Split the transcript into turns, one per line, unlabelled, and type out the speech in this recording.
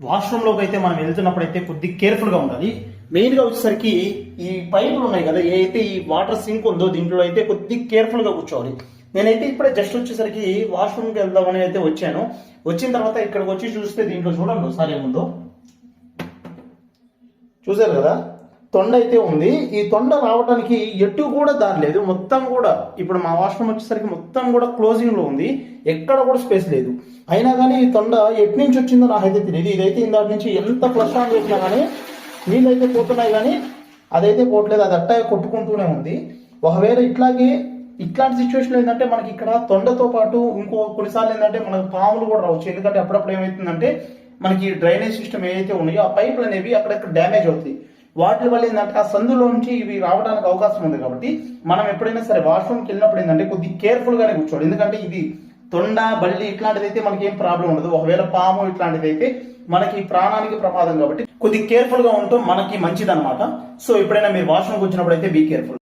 వాష్రూమ్లోకి అయితే మనం వెళ్తున్నప్పుడు అయితే కొద్దిగా కేర్ఫుల్గా ఉండాలి. మెయిన్గా వచ్చేసరికి ఈ పైపులు ఉన్నాయి కదా ఏదైతే ఈ వాటర్ సింక్ ఉందో దీంట్లో అయితే కొద్దిగా కేర్ఫుల్గా కూర్చోవాలి. నేనైతే ఇప్పుడే జస్ట్ వచ్చేసరికి వాష్రూమ్కి వెళ్దామని అయితే వచ్చాను. వచ్చిన తర్వాత ఇక్కడికి వచ్చి చూస్తే దీంట్లో చూడండి ఒకసారి ఏముందో. చూసారు కదా? తొండ అయితే ఉంది. ఈ తొండ రావడానికి ఎటు కూడా దారి లేదు. మొత్తం కూడా ఇప్పుడు మా వాష్రూమ్ వచ్చేసరికి మొత్తం కూడా క్లోజింగ్లో ఉంది. ఎక్కడ కూడా స్పేస్ లేదు. అయినా కానీ ఈ తొండ ఎటు నుంచి వచ్చిందో నాకైతే తెలియదు ఇదైతే ఇందాక నుంచి ఎంత ఫ్లష్ ఆన్ చేసినా కానీ నీళ్ళు అయితే పోతున్నాయి కానీ అదైతే పోవట్లేదు. అది అట్టాగే కొట్టుకుంటూనే ఉంది. ఒకవేళ ఇట్లాగే ఇట్లాంటి సిచ్యువేషన్ ఏంటంటే మనకి ఇక్కడ తొండతో పాటు ఇంకో కొన్నిసార్లు ఏంటంటే మనకు పాములు కూడా రావచ్చు. ఎందుకంటే అప్పుడప్పుడు ఏమవుతుందంటే మనకి డ్రైనేజ్ సిస్టమ్ ఏదైతే ఉన్నాయో ఆ పైపులు అనేవి అక్కడక్కడ డ్యామేజ్ అవుతాయి. వాటి వల్ల ఏంటంటే ఆ సందులో నుంచి ఇవి రావడానికి అవకాశం ఉంది కాబట్టి మనం ఎప్పుడైనా సరే వాష్రూమ్కి వెళ్ళినప్పుడు ఏంటంటే కొద్దిగా కేర్ఫుల్ గానే కూర్చోవాలి. ఎందుకంటే ఇది తొండ బల్లి ఇట్లాంటిది అయితే మనకి ఏం ప్రాబ్లం ఉండదు. ఒకవేళ పాము ఇట్లాంటిది అయితే మనకి ప్రాణానికి ప్రమాదం కాబట్టి కొద్దిగా కేర్ఫుల్గా ఉండటం మనకి మంచిది అనమాట సో ఎప్పుడైనా మీరు వాష్రూమ్కి వచ్చినప్పుడు అయితే బీ కేర్ఫుల్